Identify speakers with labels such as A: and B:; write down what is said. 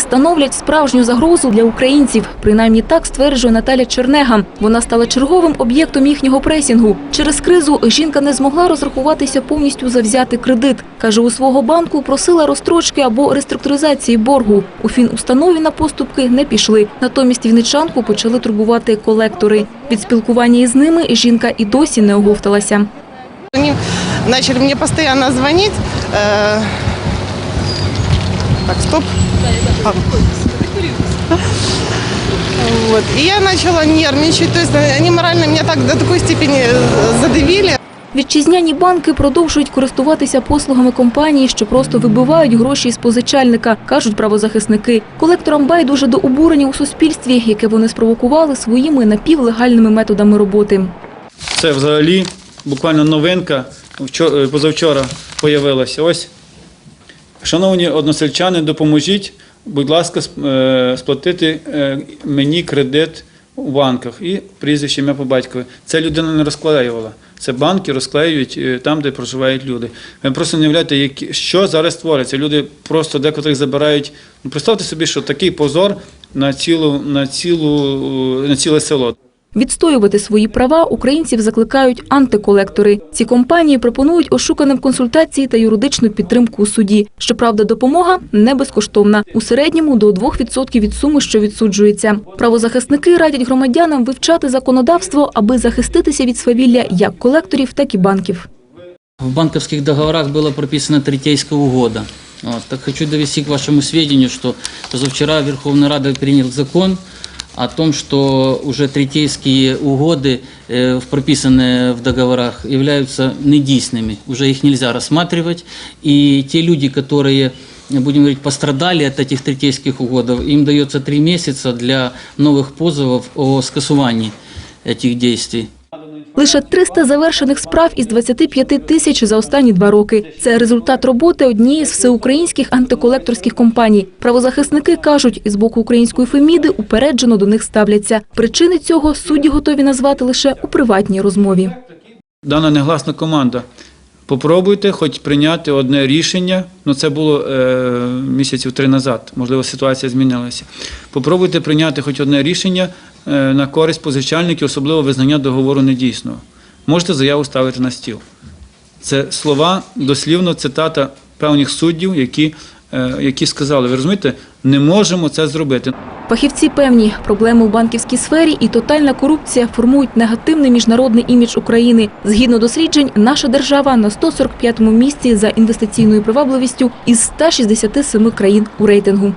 A: становлять справжню загрозу для українців. Принаймні так стверджує Наталя Чернега. Вона стала черговим об'єктом їхнього пресінгу. Через кризу жінка не змогла розрахуватися повністю за взяти кредит. Каже, у свого банку просила розстрочки або реструктуризації боргу. У фінустанові на поступки не пішли. Натомість вінничанку почали турбувати колектори. Від спілкування із ними жінка і досі не оговталася.
B: Они начали мне постоянно звонить Э, Так, стоп. А. Вот. И я начала нервничать. То есть э, они морально меня так до такой степени э, задавили.
A: Вітчизняні банки продовжують користуватися послугами компаній, що просто вибивають гроші із позичальника, кажуть правозахисники. Колекторам байдуже до обурення у суспільстві, яке вони спровокували своїми напівлегальними методами роботи.
C: Це взагалі буквально новинка вчо- е, позавчора появилася. Ось, шановні односельчани, допоможіть, будь ласка, е, сплатити е, мені кредит у банках і прізвище ім'я по батькові. Це людина не розклеювала. Це банки розклеюють е, там, де проживають люди. Ви просто не уявляєте, що зараз твориться. Люди просто декотрих забирають. Ну, представте собі, що такий позор на цілу, на цілу, на ціле село.
A: Відстоювати свої права українців закликають антиколектори. Ці компанії пропонують ошуканим консультації та юридичну підтримку у суді. Щоправда, допомога не безкоштовна. У середньому до 2% від суми, що відсуджується. Правозахисники радять громадянам вивчати законодавство, аби захиститися від свавілля як колекторів, так і банків.
D: В банковских договорах была прописана третейская угода. Так хочу довести к вашему сведению, что позавчера Верховная Рада принял закон о том, что уже третейские угоды, э, прописанные в договорах, являются недейственными. Уже их нельзя рассматривать. И те люди, которые, будем говорить, пострадали от этих третейских угодов, им дается три месяца для новых позовов о скасувании этих действий.
A: Лише 300 завершених справ із 25 тисяч за останні два роки. Це результат роботи однієї з всеукраїнських антиколекторських компаній. Правозахисники кажуть, із боку української феміди упереджено до них ставляться. Причини цього судді готові назвати лише у приватній розмові.
C: дана негласна команда. Попробуйте хоч прийняти одне рішення. Ну це було е, місяців три назад. Можливо, ситуація змінилася. Попробуйте прийняти хоч одне рішення на користь позичальників, особливо визнання договору недійсного. Можете заяву ставити на стіл. Це слова, дослівно цитата певних суддів, які, е, які сказали: ви розумієте, не можемо це зробити.
A: Фахівці певні, проблеми у банківській сфері і тотальна корупція формують негативний міжнародний імідж України. Згідно досліджень, наша держава на 145-му місці за інвестиційною привабливістю із 167 країн у рейтингу.